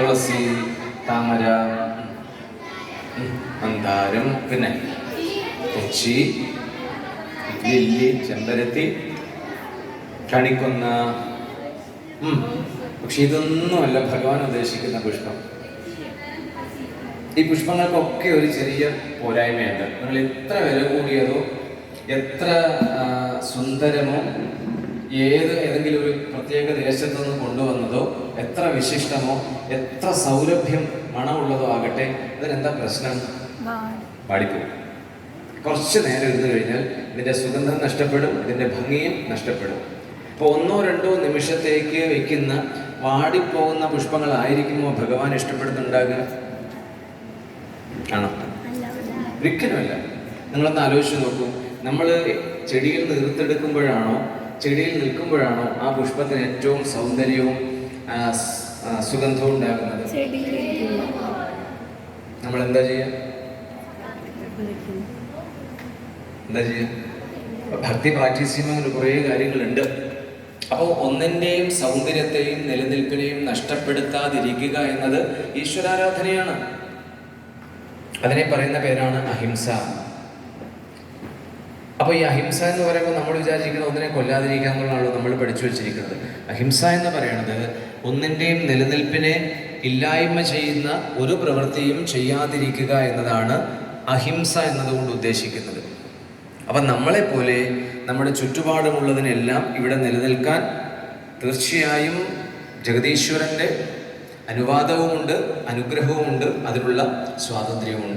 തുളസി താമര മന്ദാരം പിന്നെ കൊച്ചി ലില്ലി ചെമ്പരത്തി കണിക്കുന്ന. പക്ഷെ ഇതൊന്നുമല്ല ഭഗവാൻ ഉദ്ദേശിക്കുന്ന പുഷ്പം. ഈ പുഷ്പങ്ങൾക്കൊക്കെ ഒരു ചെറിയ പോരായ്മയുണ്ട്. നിങ്ങൾ എത്ര വില കൂടിയതോ എത്ര സുന്ദരമോ ഏത് ഏതെങ്കിലും ഒരു പ്രത്യേക ദേശത്തു നിന്ന് കൊണ്ടുവന്നതോ എത്ര വിശിഷ്ടമോ എത്ര സൗലഭ്യം മണമുള്ളതോ ആകട്ടെ അതിനെന്താ പ്രശ്നം? പാടിപ്പോകും. കുറച്ച് നേരം ഇരുന്ന് കഴിഞ്ഞാൽ ഇതിന്റെ സുഗന്ധം നഷ്ടപ്പെടും ഇതിന്റെ ഭംഗിയും നഷ്ടപ്പെടും. അപ്പോൾ ഒന്നോ രണ്ടോ നിമിഷത്തേക്ക് വെക്കുന്ന വാടിപ്പോകുന്ന പുഷ്പങ്ങളായിരിക്കുമോ ഭഗവാൻ ഇഷ്ടപ്പെടുന്നുണ്ടാകുക? ആണോ? ഒരിക്കലുമല്ല. നിങ്ങളൊന്ന് ആലോചിച്ച് നോക്കൂ. നമ്മൾ ചെടിയിൽ നിർത്തിയെടുക്കുമ്പോഴാണോ ചെടിയിൽ നിൽക്കുമ്പോഴാണോ ആ പുഷ്പത്തിന് ഏറ്റവും സൗന്ദര്യവും സുഗന്ധവും ഉണ്ടാകുന്നത്? നമ്മൾ എന്താ ചെയ്യുക എന്താ അപ്പൊ ഭക്തി പ്രാക്ടീസ് ചെയ്യുമ്പോൾ അങ്ങനെ കുറേ കാര്യങ്ങളുണ്ട്. അപ്പോൾ ഒന്നിന്റെയും സൗന്ദര്യത്തെയും നിലനിൽപ്പിനെയും നഷ്ടപ്പെടുത്താതിരിക്കുക എന്നത് ഈശ്വരാരാധനയാണ്. അതിനെ പറയുന്ന പേരാണ് അഹിംസ. അപ്പോൾ ഈ അഹിംസ എന്ന് പറയുമ്പോൾ നമ്മൾ വിചാരിക്കുന്നത് ഒന്നിനെ കൊല്ലാതിരിക്കുക എന്നുള്ളതാണ് നമ്മൾ പഠിച്ചു വെച്ചിരിക്കുന്നത്. അഹിംസ എന്ന് പറയുന്നത് ഒന്നിന്റെയും നിലനിൽപ്പിനെ ഇല്ലായ്മ ചെയ്യുന്ന ഒരു പ്രവൃത്തിയും ചെയ്യാതിരിക്കുക എന്നതാണ് അഹിംസ എന്നതുകൊണ്ട് ഉദ്ദേശിക്കുന്നത്. അപ്പം നമ്മളെപ്പോലെ നമ്മുടെ ചുറ്റുപാടുമുള്ളതിനെല്ലാം ഇവിടെ നിലനിൽക്കാൻ തീർച്ചയായും ജഗദീശ്വരന്റെ അനുവാദവുമുണ്ട് അനുഗ്രഹവുമുണ്ട് അതിനുള്ള സ്വാതന്ത്ര്യവുമുണ്ട്.